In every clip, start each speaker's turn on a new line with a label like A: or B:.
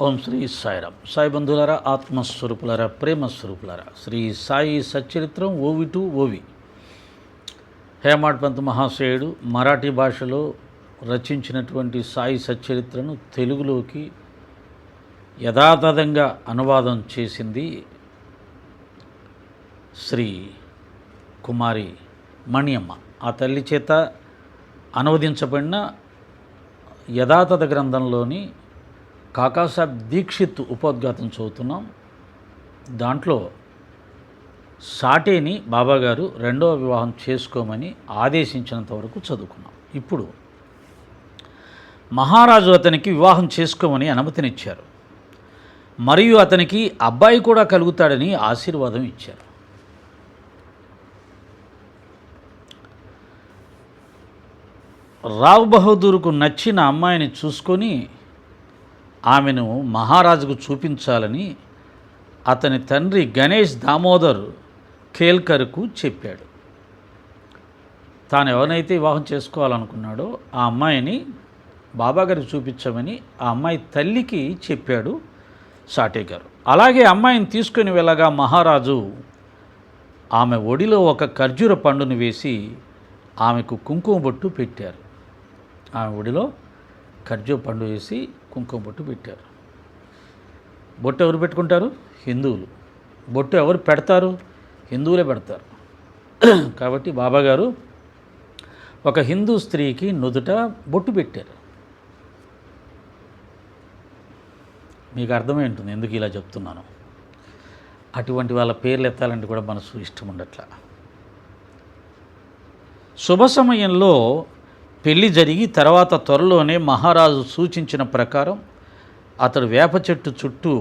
A: ఓం శ్రీ సాయిరామ్ సాయి బంధువులారా ఆత్మస్వరూపులారా ప్రేమస్వరూపులారా శ్రీ సాయి సచ్చరిత్రం ఓవి టు ఓవి. హేమాడ్ పంత్ మహాశయుడు మరాఠీ భాషలో రచించినటువంటి సాయి సచ్చరిత్రను తెలుగులోకి యథాతథంగా అనువాదం చేసింది శ్రీ కుమారి మణియమ్మ. ఆ తల్లి చేత అనువదించబడిన యథాతథ గ్రంథంలోని కాకాసాబ్ దీక్షిత్ ఉపోద్ఘాతం చదువుతున్నాం. దాంట్లో సాటేని బాబాగారు రెండవ వివాహం చేసుకోమని ఆదేశించినంత వరకు చదువుకున్నాం. ఇప్పుడు మహారాజు అతనికి వివాహం చేసుకోమని అనుమతినిచ్చారు. మరియు అతనికి అబ్బాయి కూడా కలుగుతాడని ఆశీర్వాదం ఇచ్చారు. రావ్ బహదూర్కు నచ్చిన అమ్మాయిని చూసుకొని ఆమెను మహారాజుకు చూపించాలని అతని తండ్రి గణేష్ దామోదర్ కేల్కర్కు చెప్పాడు. తాను ఎవరినైతే వివాహం చేసుకోవాలనుకున్నాడో ఆ అమ్మాయిని బాబాగారికి చూపించమని ఆ అమ్మాయి తల్లికి చెప్పాడు సాటే గారు. అలాగే అమ్మాయిని తీసుకొని వెళ్ళగా మహారాజు ఆమె ఒడిలో ఒక ఖర్జూర పండును వేసి ఆమెకు కుంకుమ బొట్టు పెట్టారు. ఆమె ఒడిలో ఖర్జూర పండు వేసి కుంకుమ బొట్టు పెట్టారు. బొట్టు ఎవరు పెట్టుకుంటారు? హిందువులు. బొట్టు ఎవరు పెడతారు? హిందువులే పెడతారు. కాబట్టి బాబాగారు ఒక హిందూ స్త్రీకి నుదుట బొట్టు పెట్టారు. మీకు అర్థమై ఉంటుంది ఎందుకు ఇలా చెప్తున్నాను. అటువంటి వాళ్ళ పేర్లు ఎత్తాలంటే కూడా మనసు ఇష్టం ఉండట్లా. శుభ సమయంలో పెళ్ళి జరిగి తర్వాత త్వరలోనే మహారాజు సూచించిన ప్రకారం అతడు వేప చెట్టు చుట్టూ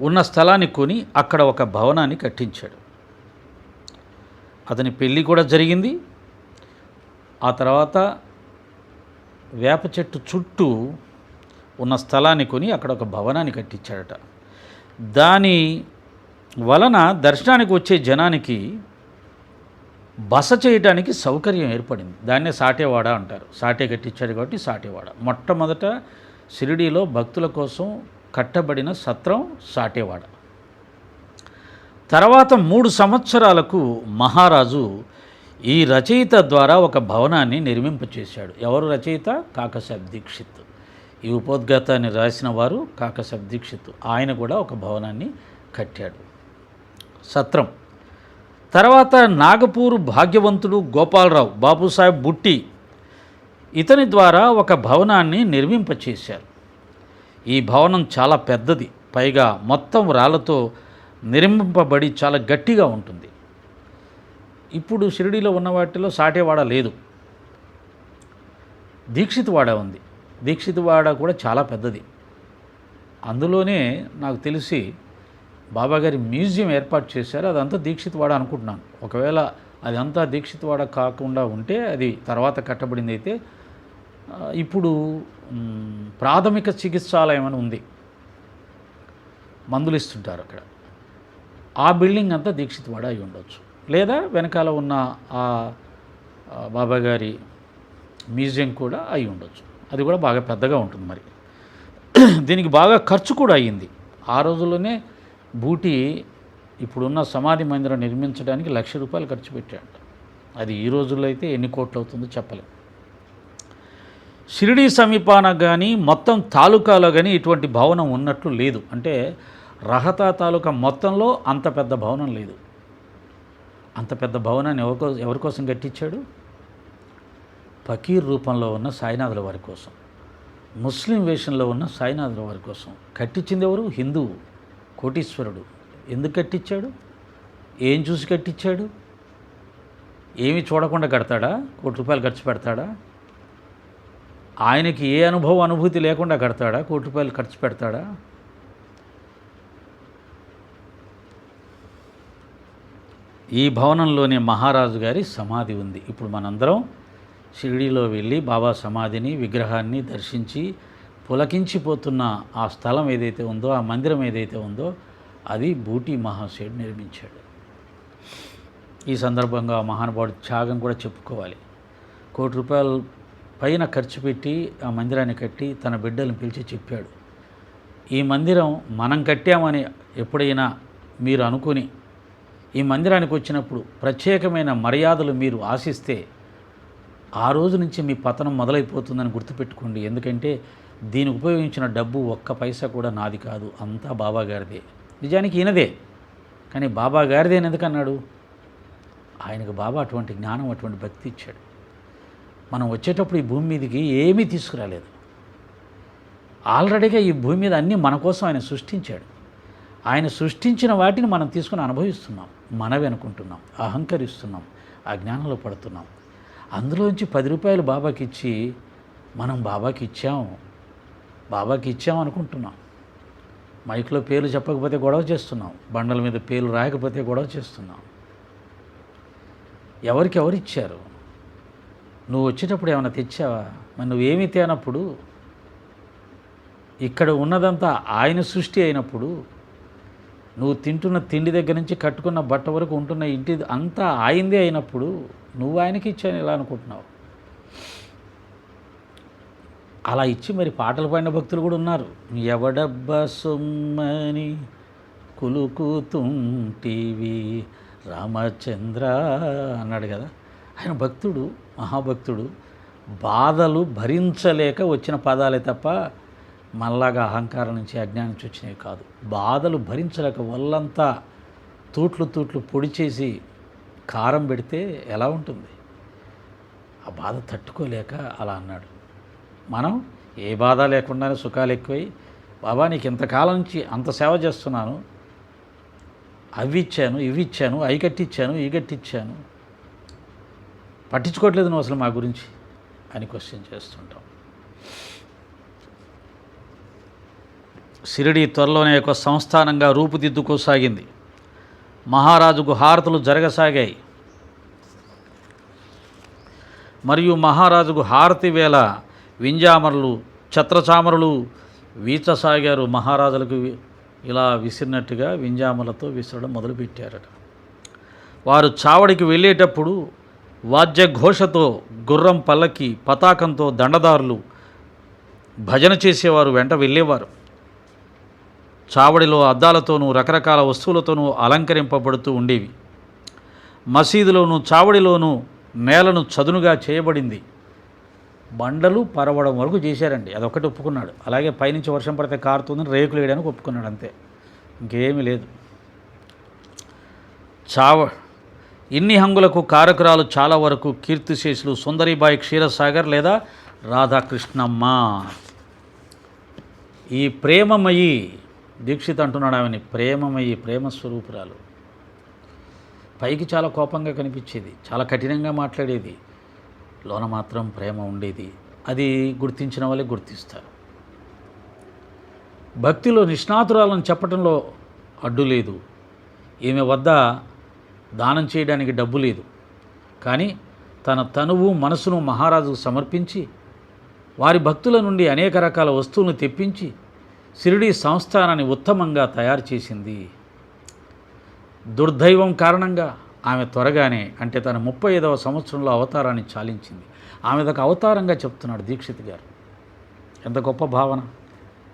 A: ఉన్న స్థలాన్ని కొని అక్కడ ఒక భవనాన్ని కట్టించాడు. అతని పెళ్ళి కూడా జరిగింది. ఆ తర్వాత వేప చెట్టు చుట్టూ ఉన్న స్థలాన్ని కొని అక్కడ ఒక భవనాన్ని కట్టించాడట. దాని వలన దర్శనానికి వచ్చే జనానికి బస చేయడానికి సౌకర్యం ఏర్పడింది. దాన్నే సాటేవాడ అంటారు. సాటే కట్టించాడు కాబట్టి సాటేవాడ. మొట్టమొదట షిరిడీలో భక్తుల కోసం కట్టబడిన సత్రం సాటేవాడ. తర్వాత మూడు సంవత్సరాలకు మహారాజు ఈ రచయిత ద్వారా ఒక భవనాన్ని నిర్మింపచేశాడు ఎవరు రచయిత? కాకసాబ్ దీక్షిత్. ఈ ఉపోద్ఘాతాన్ని రాసిన వారు కాకసాబ్ దీక్షిత్. ఆయన కూడా ఒక భవనాన్ని కట్టాడు. సత్రం. తర్వాత నాగపూర్ భాగ్యవంతుడు గోపాలరావు బాబుసాహెబ్ బుట్టి ఇతని ద్వారా ఒక భవనాన్ని నిర్మింపచేశారు. ఈ భవనం చాలా పెద్దది పైగా మొత్తం రాళ్ళతో నిర్మింపబడి చాలా గట్టిగా ఉంటుంది. ఇప్పుడు షిరిడీలో ఉన్న వాటిలో సాటేవాడ లేదు. దీక్షితవాడ ఉంది. దీక్షితవాడ కూడా చాలా పెద్దది. అందులోనే నాకు తెలిసి బాబాగారి మ్యూజియం ఏర్పాటు చేశారు అదంతా దీక్షిత్ వాడ అనుకుంటున్నాను. ఒకవేళ అదంతా దీక్షిత్ వాడ కాకుండా ఉంటే అది తర్వాత కట్టబడింది అయితే ఇప్పుడు ప్రాథమిక చికిత్సాలయం అని ఉంది. మందులు ఇస్తుంటారు అక్కడ. ఆ బిల్డింగ్ అంతా దీక్షిత్ వాడ అయి ఉండొచ్చు. లేదా వెనకాల ఉన్న ఆ ఆ బాబాగారి మ్యూజియం కూడా అయి ఉండొచ్చు. అది కూడా బాగా పెద్దగా ఉంటుంది మరి. దీనికి బాగా ఖర్చు కూడా అయ్యింది. ఆ రోజుల్లోనే బూటి ఇప్పుడున్న సమాధి మందిరం నిర్మించడానికి లక్ష రూపాయలు ఖర్చు పెట్టాడు. అది ఈ రోజుల్లో అయితే ఎన్ని కోట్లు అవుతుందో చెప్పలేం. షిరిడి సమీపాన కానీ మొత్తం తాలూకాలో కానీ ఇటువంటి భవనం ఉన్నట్లు లేదు. అంటే రహతా తాలూకా మొత్తంలో అంత పెద్ద భవనం లేదు. అంత పెద్ద భవనాన్ని ఎవరికో ఎవరి కోసం కట్టించాడు? ఫకీర్ రూపంలో ఉన్న సాయినాథుల వారి కోసం. ముస్లిం వేషంలో ఉన్న సాయినాథుల వారి కోసం. కట్టించింది ఎవరు? హిందువు. కోటీశ్వరుడు. ఎందుకు కట్టించాడు? ఏం చూసి కట్టించాడు? ఏమి చూడకుండా కడతాడా? కోటి రూపాయలు ఖర్చు పెడతాడా? ఆయనకి ఏ అనుభవం అనుభూతి లేకుండా కడతాడా? కోటి రూపాయలు ఖర్చు పెడతాడా? ఈ భవనంలోనే మహారాజు గారి సమాధి ఉంది. ఇప్పుడు మనందరం షిరిడీలో వెళ్ళి బాబా సమాధిని విగ్రహాన్ని దర్శించి పులకించిపోతున్న ఆ స్థలం ఏదైతే ఉందో ఆ మందిరం ఏదైతే ఉందో అది బూటీ మహాశయుడు నిర్మించాడు. ఈ సందర్భంగా మహానుభావుడు త్యాగం కూడా చెప్పుకోవాలి. కోటి రూపాయలు పైన ఖర్చు పెట్టి ఆ మందిరాన్ని కట్టి తన బిడ్డలను పిలిచి చెప్పాడు. ఈ మందిరం మనం కట్టామని ఎప్పుడైనా మీరు అనుకుని ఈ మందిరానికి వచ్చినప్పుడు ప్రత్యేకమైన మర్యాదలు మీరు ఆశిస్తే ఆ రోజు నుంచి మీ పతనం మొదలైపోతుందని గుర్తుపెట్టుకోండి. ఎందుకంటే దీనికి ఉపయోగించిన డబ్బు ఒక్క పైసా కూడా నాది కాదు అంతా బాబా గారిదే. నిజానికి ఈయనదే. కానీ బాబాగారిదే అని ఎందుకన్నాడు? ఆయనకు బాబా అటువంటి జ్ఞానం అటువంటి భక్తి ఇచ్చాడు. మనం వచ్చేటప్పుడు ఈ భూమి మీదకి ఏమీ తీసుకురాలేదు. ఆల్రెడీగా ఈ భూమి మీద అన్నీ మన కోసం ఆయన సృష్టించాడు. ఆయన సృష్టించిన వాటిని మనం తీసుకుని అనుభవిస్తున్నాం మనవి అనుకుంటున్నాం అహంకరిస్తున్నాం అజ్ఞానంలో పడుతున్నాం. అందులోంచి పది రూపాయలు బాబాకి ఇచ్చి మనం బాబాకి ఇచ్చాం బాబాకి ఇచ్చాం అనుకుంటున్నాం మైక్లో పేర్లు చెప్పకపోతే గొడవ చేస్తున్నాం. బండల మీద పేర్లు రాయకపోతే గొడవ చేస్తున్నాం. ఎవరికి ఎవరు ఇచ్చారు? నువ్వు వచ్చేటప్పుడు ఏమైనా తెచ్చావా? మరి నువ్వేమి తేనప్పుడు? ఇక్కడ ఉన్నదంతా ఆయన సృష్టి అయినప్పుడు నువ్వు తింటున్న తిండి దగ్గర నుంచి కట్టుకున్న బట్ట వరకు ఉంటున్న ఇంటి అంతా ఆయిందే అయినప్పుడు నువ్వు ఆయనకి ఇచ్చాను ఎలా అనుకుంటున్నావు? అలా ఇచ్చి మరి పాటలు పాడిన భక్తులు కూడా ఉన్నారు. ఎవడబ్బ సొమ్మని కులుకుతుంటివి రామచంద్ర అన్నాడు కదా. ఆయన భక్తుడు మహాభక్తుడు. బాధలు భరించలేక వచ్చిన పదాలే తప్ప మళ్ళాగా అహంకారం నుంచి అజ్ఞానం నుంచి వచ్చినవి కాదు. బాధలు భరించలేక వల్లంతా తూట్లు తూట్లు పొడి చేసి కారం పెడితే ఎలా ఉంటుంది? ఆ బాధ తట్టుకోలేక అలా అన్నాడు. మనం ఏ బాధ లేకుండానే సుఖాలు ఎక్కువై బాబా నీకు ఇంతకాలం నుంచి అంత సేవ చేస్తున్నాను. అవి ఇచ్చాను ఇవి ఇచ్చాను అవి కట్టిచ్చాను ఈ కట్టిచ్చాను. పట్టించుకోవట్లేదు నువ్వు అసలు మా గురించి అని క్వశ్చన్ చేస్తుంటాం. సిరిడి త్వరలోనే ఒక సంస్థానంగా రూపుదిద్దుకోసాగింది. మహారాజుకు హారతులు జరగసాగాయి. మరియు మహారాజుకు హారతి వేళ వింజామరులు ఛత్రచామరులు వీచసాగారు మహారాజులకు ఇలా విసిరినట్టుగా వింజామలతో విసరడం మొదలుపెట్టారట. వారు చావడికి వెళ్ళేటప్పుడు వాద్యఘోషతో గుర్రం పల్లకి పతాకంతో దండదారులు భజన చేసేవారు వెంట వెళ్ళేవారు. చావడిలో అద్దాలతోనూ రకరకాల వస్తువులతోనూ అలంకరింపబడుతూ ఉండేవి. మసీదులోను చావడిలోనూ నేలను చదునుగా చేయబడింది. బండలు పరవడం వరకు చేశారండి. అదొక్కటి ఒప్పుకున్నాడు. అలాగే పైనుంచి వర్షం పడితే కారుతుందని రేకులు వేయడానికి ఒప్పుకున్నాడు అంతే. ఇంకేమీ లేదు. చావ ఇన్ని హంగులకు కారకురాలు చాలా వరకు కీర్తిశేషులు సుందరిబాయి క్షీరసాగర్ లేదా రాధాకృష్ణమ్మ. ఈ ప్రేమమయి దీక్షిత్ అంటున్నాడు ఆమెని ప్రేమమయి ప్రేమ స్వరూపురాలు పైకి చాలా కోపంగా కనిపించేది చాలా కఠినంగా మాట్లాడేది. లోన మాత్రం ప్రేమ ఉండేది. అది గుర్తించిన వాళ్ళే గుర్తిస్తారు. భక్తిలో నిష్ణాతురాలను చెప్పడంలో అడ్డు లేదు. ఈమె వద్ద దానం చేయడానికి డబ్బు లేదు. కానీ తన తనువు మనసును మహారాజుకు సమర్పించి వారి భక్తుల నుండి అనేక రకాల వస్తువులను తెప్పించి షిరిడీ సంస్థానాన్ని ఉత్తమంగా తయారు చేసింది. దుర్దైవం కారణంగా ఆమె త్వరగానే అంటే తన ముప్పై ఐదవ సంవత్సరంలో అవతారాన్ని చాలించింది. ఆమె ఒక అవతారంగా చెప్తున్నాడు దీక్షిత్ గారు. ఎంత గొప్ప భావన.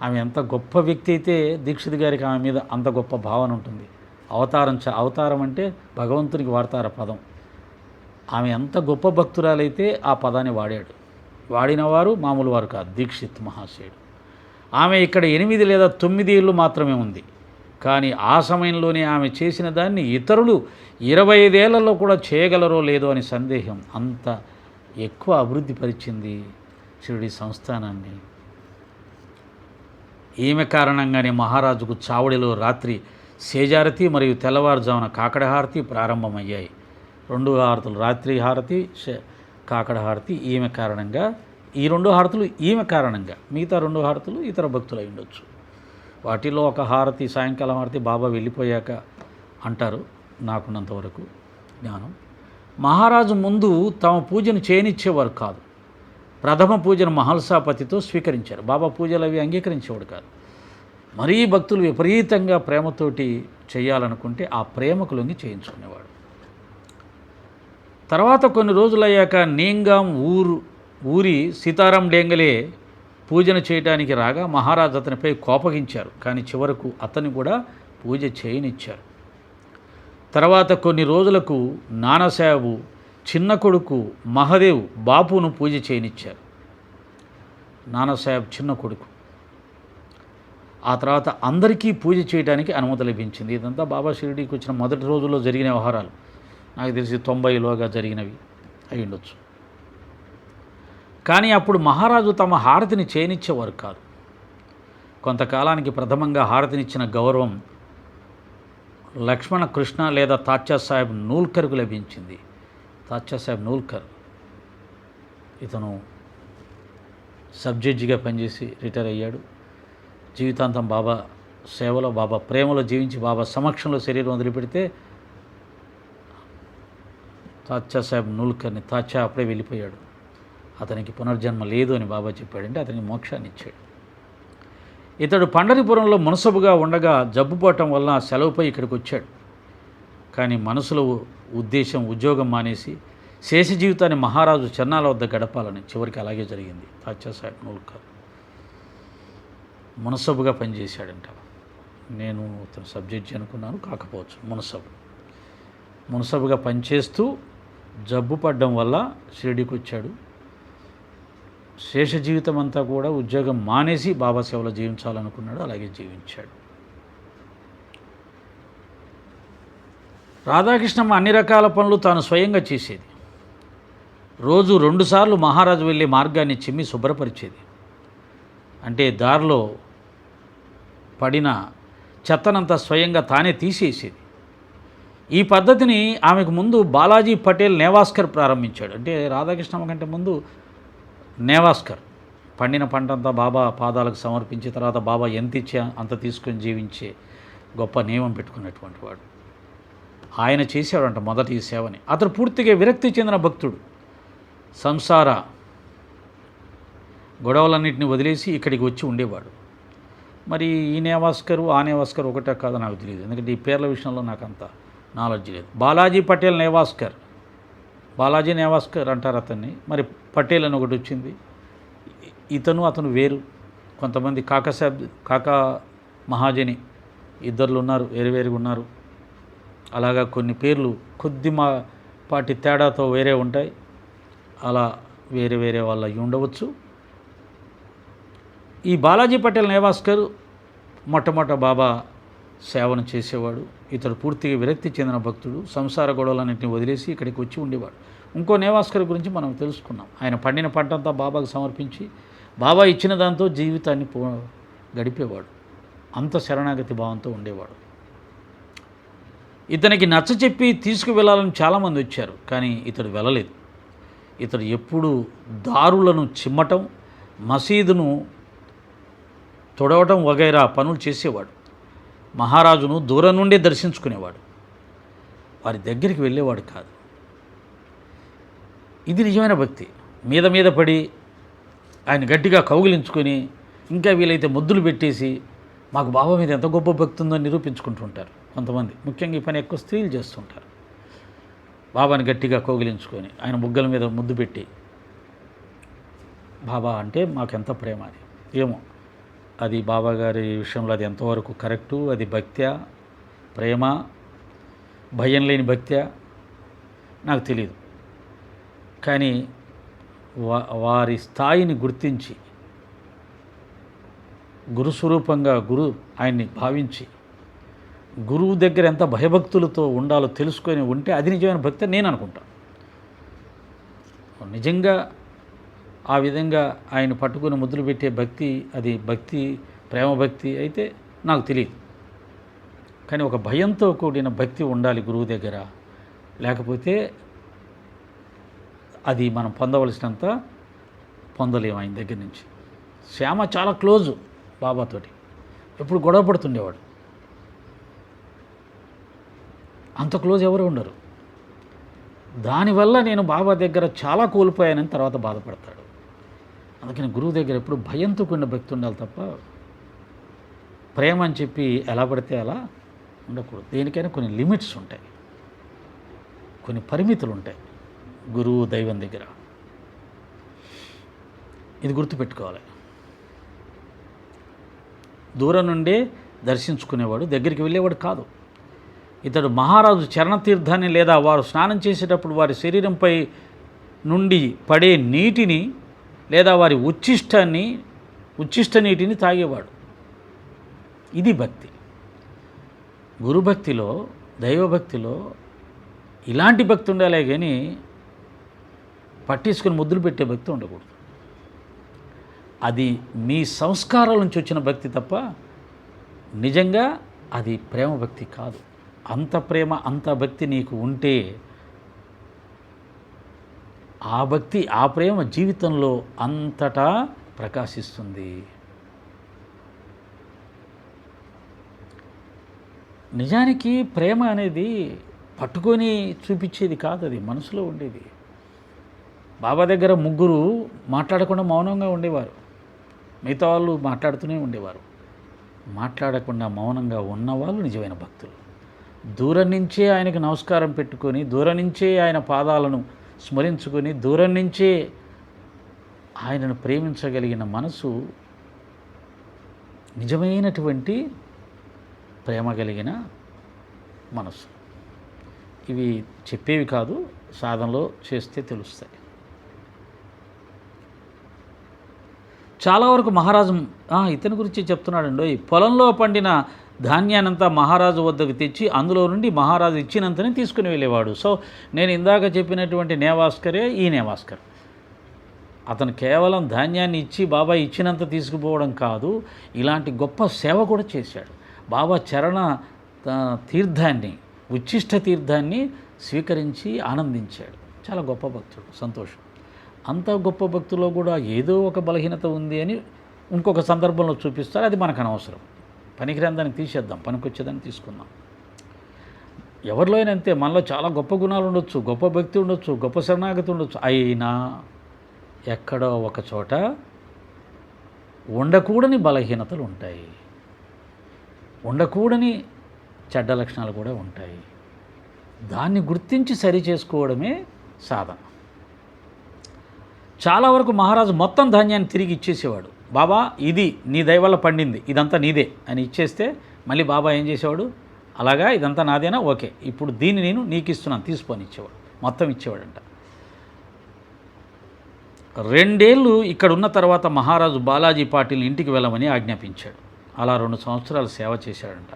A: ఆమె ఎంత గొప్ప వ్యక్తి అయితే దీక్షిత్ గారికి ఆమె మీద అంత గొప్ప భావన ఉంటుంది. అవతారం చ అవతారం అంటే భగవంతునికి వాడతారు పదం. ఆమె ఎంత గొప్ప భక్తురాలైతే ఆ పదాన్ని వాడాడు. వాడిన వారు మామూలు వారు కాదు దీక్షిత్ మహాశయుడు. ఆమె ఇక్కడ ఎనిమిది లేదా తొమ్మిది ఏళ్ళు మాత్రమే ఉంది. కానీ ఆ సమయంలోనే ఆమె చేసిన దాన్ని ఇతరులు ఇరవై ఐదేళ్ళలో కూడా చేయగలరో లేదో అని సందేహం అంత ఎక్కువ అభివృద్ధి పరిచింది షిరిడి సంస్థానాన్ని. ఈమె కారణంగానే మహారాజుకు చావడిలో రాత్రి సేజారతి మరియు తెల్లవారుజామున కాకడ హారతి ప్రారంభమయ్యాయి. రెండు హారతులు రాత్రి హారతి కాకడహారతి కాకడ హారతి ఈమె కారణంగా ఈ రెండు హారతులు ఈమె కారణంగా మిగతా రెండు హారతులు ఇతర భక్తులు అయి ఉండొచ్చు. వాటిలో ఒక హారతి సాయంకాలం హారతి బాబా వెళ్ళిపోయాక అంటారు నాకున్నంతవరకు జ్ఞానం. మహారాజు ముందు తమ పూజను చేయనిచ్చేవారు కాదు. ప్రథమ పూజను మహల్సాపతితో స్వీకరించారు. బాబా పూజలు అవి అంగీకరించేవాడు కాదు. మరీ భక్తులు విపరీతంగా ప్రేమతోటి చేయాలనుకుంటే ఆ ప్రేమకు లొంగి చేయించుకునేవాడు. తర్వాత కొన్ని రోజులయ్యాక నీంగాం ఊరు ఊరి సీతారాం డేంగలే పూజను చేయడానికి రాగా మహారాజు అతనిపై కోపగించారు. కానీ చివరకు అతను కూడా పూజ చేయనిచ్చారు. తర్వాత కొన్ని రోజులకు నానాసాహెబు చిన్న కొడుకు మహదేవ్ బాపును పూజ చేయనిచ్చారు. నానాసాహెబ్ చిన్న కొడుకు. ఆ తర్వాత అందరికీ పూజ చేయడానికి అనుమతి లభించింది. ఇదంతా బాబా షిరిడీకి వచ్చిన మొదటి రోజుల్లో జరిగిన వ్యవహారాలు. నాకు తెలిసి తొంభైలోగా జరిగినవి అయి ఉండొచ్చు కానీ అప్పుడు మహారాజు తమ హారతిని చేయనిచ్చేవారు కాదు. కొంతకాలానికి ప్రథమంగా హారతినిచ్చిన గౌరవం లక్ష్మణ కృష్ణ లేదా తాత్యా సాహెబ్ నూల్కర్కు లభించింది. తాత్యా సాహెబ్ నూల్కర్ ఇతను సబ్ జడ్జిగా పనిచేసి రిటైర్ అయ్యాడు. జీవితాంతం బాబా సేవలో బాబా ప్రేమలో జీవించి బాబా సమక్షంలో శరీరం వదిలిపెడితే తాత్యా సాహెబ్ నూల్కర్ని తాత్యా అప్పుడే వెళ్ళిపోయాడు. అతనికి పునర్జన్మ లేదు అని బాబా చెప్పాడంటే అతనికి మోక్షాన్ని ఇచ్చాడు. ఇతడు పండరిపురంలో మునసబుగా ఉండగా జబ్బుపోవటం వలన సెలవుపై ఇక్కడికి వచ్చాడు. కానీ మనసులో ఉద్దేశం ఉద్యోగం మానేసి శేష జీవితాన్ని మహారాజు చెన్నాల వద్ద గడపాలని చివరికి అలాగే జరిగింది. తాత్యా సాహెబ్ నూల్కర్ మునసబుగా పనిచేశాడంట. నేను అతను సబ్జెక్ట్ అనుకున్నాను కాకపోవచ్చు మునసబు. మునసబుగా పనిచేస్తూ జబ్బు పడ్డం వల్ల షిరిడీకి వచ్చాడు శేష జీవితం అంతా కూడా ఉద్యోగం మానేసి బాబా సేవలో జీవించాలనుకున్నాడు అలాగే జీవించాడు. రాధాకృష్ణమ్మ అన్ని రకాల పనులు తాను స్వయంగా చేసేది. రోజు రెండుసార్లు మహారాజు వెళ్ళే మార్గాన్ని చిమ్మి శుభ్రపరిచేది. అంటే దారిలో పడిన చెత్తనంతా స్వయంగా తానే తీసేసేది. ఈ పద్ధతిని ఆమెకు ముందు బాలాజీ పటేల్ నేవాస్కర్ ప్రారంభించాడు. అంటే రాధాకృష్ణమ్మ కంటే ముందు నేవాస్కర్ పండిన పంటంతా బాబా పాదాలకు సమర్పించిన తర్వాత బాబా ఎంత ఇచ్చే అంత తీసుకొని జీవించే గొప్ప నియమం పెట్టుకున్నటువంటి వాడు. ఆయన చేసేవాడంట మొదటి ఈ సేవని. అతను పూర్తిగా విరక్తి చెందిన భక్తుడు. సంసార గొడవలన్నింటినీ వదిలేసి ఇక్కడికి వచ్చి ఉండేవాడు. మరి ఈ నేవాస్కరు ఆ నేవాస్కర్ ఒకటే కాదో నాకు తెలియదు. ఎందుకంటే ఈ పేర్ల విషయంలో నాకు అంత నాలెడ్జ్ లేదు. బాలాజీ పటేల్ నేవాస్కర్. బాలాజీ నేవాస్కర్ అంటారు అతన్ని. మరి పటేల్ అని ఒకటి వచ్చింది. ఇతను అతను వేరు. కొంతమంది కాకసాబ్ కాకా మహాజని ఇద్దరు ఉన్నారు వేరు వేరుగా ఉన్నారు. అలాగా కొన్ని పేర్లు కొద్ది మా పాటి తేడాతో వేరే ఉంటాయి. అలా వేరే వేరే వాళ్ళ అయి ఉండవచ్చు. ఈ బాలాజీ పటేల్ నేవాస్కర్ మొట్టమొదట బాబా సేవను చేసేవాడు. ఇతడు పూర్తిగా విరక్తి చెందిన భక్తుడు. సంసార గొడవలన్నింటినీ వదిలేసి ఇక్కడికి వచ్చి ఉండేవాడు. ఇంకో నేవాస్కర్ గురించి మనం తెలుసుకున్నాం. ఆయన పండిన పంటంతా బాబాకు సమర్పించి బాబా ఇచ్చిన దాంతో జీవితాన్ని పో గడిపేవాడు. అంత శరణాగతి భావంతో ఉండేవాడు. ఇతనికి నచ్చ చెప్పి తీసుకువెళ్ళాలని చాలామంది వచ్చారు కానీ ఇతడు వెళ్ళలేదు. ఇతడు ఎప్పుడు దారులను చిమ్మటం మసీదును తొడవటం వగైరా పనులు చేసేవాడు. మహారాజును దూరం నుండే దర్శించుకునేవాడు. వారి దగ్గరికి వెళ్ళేవాడు కాదు. ఇది నిజమైన భక్తి. మీద మీద పడి ఆయన గట్టిగా కౌగిలించుకొని ఇంకా వీలైతే ముద్దులు పెట్టేసి మాకు బాబా మీద ఎంత గొప్ప భక్తి ఉందో నిరూపించుకుంటుంటారు కొంతమంది. ముఖ్యంగా ఈ పని ఎక్కువ స్త్రీలు చేస్తుంటారు బాబాని గట్టిగా కౌగిలించుకొని ఆయన బుగ్గల మీద ముద్దు పెట్టి బాబా అంటే మాకెంత ప్రేమ అది? ఏమో అది బాబా గారి విషయంలో అది ఎంతవరకు కరెక్టు? అది భక్త్యా? ప్రేమ? భయం లేని భక్త్యా? నాకు తెలియదు కానీ వారి స్థాయిని గుర్తించి గురుస్వరూపంగా గురు ఆయన్ని భావించి గురువు దగ్గర ఎంత భయభక్తులతో ఉండాలో తెలుసుకొని ఉంటే అది నిజమైన భక్తి అని నేను అనుకుంటాను నిజంగా ఆ విధంగా ఆయన పట్టుకుని ముద్దులు పెట్టే భక్తి అది భక్తి ప్రేమ భక్తి అయితే నాకు తెలియదు. కానీ ఒక భయంతో కూడిన భక్తి ఉండాలి గురువు దగ్గర. లేకపోతే అది మనం పొందవలసినంత పొందలేము ఆయన దగ్గర నుంచి. శ్యామ చాలా క్లోజు బాబాతోటి. ఎప్పుడు గొడవ పడుతుండేవాడు. అంత క్లోజ్ ఎవరు ఉండరు. దానివల్ల నేను బాబా దగ్గర చాలా కోల్పోయానని తర్వాత బాధపడతాడు. అందుకని గురువు దగ్గర ఎప్పుడు భయంతో కూడిన భక్తి ఉండాలి తప్ప ప్రేమ అని చెప్పి ఎలా పడితే అలా ఉండకూడదు. దేనికైనా కొన్ని లిమిట్స్ ఉంటాయి. కొన్ని పరిమితులు ఉంటాయి. గురువు దైవం దగ్గర. ఇది గుర్తుపెట్టుకోవాలి. దూరం నుండే దర్శించుకునేవాడు దగ్గరికి వెళ్ళేవాడు కాదు. ఇతడు మహారాజు చరణతీర్థాన్ని లేదా వారు స్నానం చేసేటప్పుడు వారి శరీరంపై నుండి పడే నీటిని లేదా వారి ఉచ్ఛిష్టాన్ని ఉచ్ఛిష్ట నీటిని తాగేవాడు. ఇది భక్తి. గురుభక్తిలో దైవభక్తిలో ఇలాంటి భక్తి ఉండాలే కానీ పట్టించుకుని ముద్దులు పెట్టే భక్తి ఉండకూడదు. అది మీ సంస్కారాల నుంచి వచ్చిన భక్తి తప్ప నిజంగా అది ప్రేమ భక్తి కాదు. అంత ప్రేమ అంత భక్తి నీకు ఉంటే ఆ భక్తి ఆ ప్రేమ జీవితంలో అంతటా ప్రకాశిస్తుంది. నిజానికి ప్రేమ అనేది పట్టుకొని చూపించేది కాదు అది మనసులో ఉండేది. బాబా దగ్గర ముగ్గురు మాట్లాడకుండా మౌనంగా ఉండేవారు. మిగతా వాళ్ళు మాట్లాడుతూనే ఉండేవారు. మాట్లాడకుండా మౌనంగా ఉన్నవాళ్ళు నిజమైన భక్తులు. దూరం నుంచే ఆయనకు నమస్కారం పెట్టుకొని దూరం నుంచే ఆయన పాదాలను స్మరించుకొని దూరం నుంచే ఆయనను ప్రేమించగలిగిన మనసు నిజమైనటువంటి ప్రేమ కలిగిన మనసు. ఇవి చెప్పేవి కాదు సాధనలో చేస్తే తెలుస్తాయి. చాలా వరకు మహారాజు ఇతని గురించి చెప్తున్నాడండి. పొలంలో పండిన ధాన్యానంతా మహారాజు వద్దకు తెచ్చి అందులో నుండి మహారాజు ఇచ్చినంతనే తీసుకుని వెళ్ళేవాడు. సో నేను ఇందాక చెప్పినటువంటి నేవాస్కరే ఈ నేవాస్కర్. అతను కేవలం ధాన్యాన్ని ఇచ్చి బాబా ఇచ్చినంత తీసుకుపోవడం కాదు ఇలాంటి గొప్ప సేవ కూడా చేశాడు. బాబా చరణ తీర్థాన్ని ఉచ్ఛిష్ట తీర్థాన్ని స్వీకరించి ఆనందించాడు. చాలా గొప్ప భక్తుడు సంతోషం. అంత గొప్ప భక్తుల్లో కూడా ఏదో ఒక బలహీనత ఉంది అని ఇంకొక సందర్భంలో చూపిస్తారు. అది మనకు అనవసరం. పనికిరాని తీసేద్దాం పనికొచ్చేదాన్ని తీసుకుందాం. ఎవరిలో అయినా అంతే మనలో చాలా గొప్ప గుణాలు ఉండొచ్చు గొప్ప భక్తి ఉండొచ్చు గొప్ప శరణాగతి ఉండొచ్చు. అయినా ఎక్కడో ఒక చోట ఉండకూడని బలహీనతలు ఉంటాయి. ఉండకూడని చెడ్డ లక్షణాలు కూడా ఉంటాయి. దాన్ని గుర్తించి సరి చేసుకోవడమే సాధన. చాలా వరకు మహారాజు మొత్తం ధాన్యాన్ని తిరిగి ఇచ్చేసేవాడు. బాబా ఇది నీ దయవల్ల పండింది ఇదంతా నీదే అని ఇచ్చేస్తే మళ్ళీ బాబా ఏం చేసేవాడు? అలాగా ఇదంతా నాదేనా? ఓకే ఇప్పుడు దీన్ని నేను నీకు ఇస్తున్నాను తీసుకొని ఇచ్చేవాడు. మొత్తం ఇచ్చేవాడంట. రెండేళ్ళు ఇక్కడ ఉన్న తర్వాత మహారాజు బాలాజీ పాటిల్ ఇంటికి వెళ్ళమని ఆజ్ఞాపించాడు. అలా రెండు సంవత్సరాలు సేవ చేశాడంట.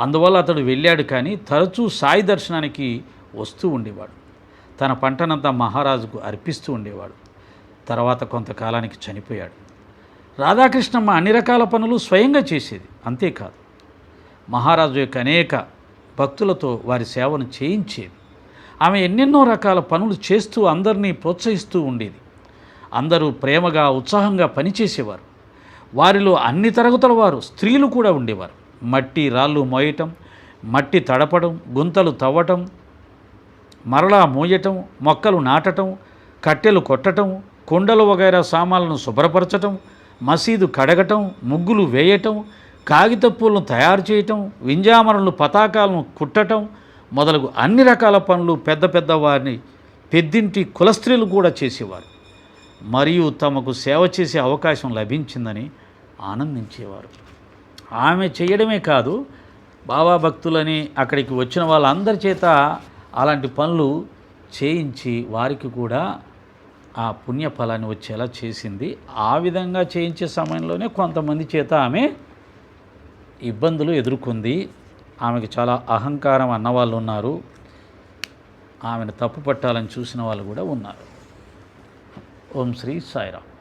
A: అందువల్ల అతడు వెళ్ళాడు కానీ తరచూ సాయి దర్శనానికి వస్తూ ఉండేవాడు. తన పంటనంతా మహారాజుకు అర్పిస్తూ ఉండేవాడు. తర్వాత కొంతకాలానికి చనిపోయాడు. రాధాకృష్ణమ్మ అన్ని రకాల పనులు స్వయంగా చేసేది. అంతేకాదు మహారాజు యొక్క అనేక భక్తులతో వారి సేవను చేయించేది. ఆమె ఎన్నెన్నో రకాల పనులు చేస్తూ అందరినీ ప్రోత్సహిస్తూ ఉండేది. అందరూ ప్రేమగా ఉత్సాహంగా పనిచేసేవారు. వారిలో అన్ని తరగతుల వారు స్త్రీలు కూడా ఉండేవారు. మట్టి రాళ్ళు మోయటం మట్టి తడపడం గుంతలు తవ్వటం మరలా మోయటం మొక్కలు నాటటం కట్టెలు కొట్టటం కుండలు వగైరా సామాన్లను శుభ్రపరచటం మసీదు కడగటం ముగ్గులు వేయటం కాగిత పూలను తయారు చేయటం వింజామరలు పతాకాలను కుట్టటం మొదలగు అన్ని రకాల పనులు పెద్ద పెద్ద వారిని పెద్దింటి కులస్త్రీలు కూడా చేసేవారు. మరియు తమకు సేవ చేసే అవకాశం లభించిందని ఆనందించేవారు. ఆమె చేయడమే కాదు బాబా భక్తులని అక్కడికి వచ్చిన వాళ్ళందరి చేత అలాంటి పనులు చేయించి వారికి కూడా ఆ పుణ్య ఫలాన్ని వచ్చేలా చేసింది. ఆ విధంగా చేయించే సమయంలోనే కొంతమంది చేత ఆమె ఇబ్బందులు ఎదుర్కొంది. ఆమెకు చాలా అహంకారం అన్నవాళ్ళు ఉన్నారు. ఆమెను తప్పు పట్టాలని చూసిన వాళ్ళు కూడా ఉన్నారు. ఓం శ్రీ సాయిరామ్.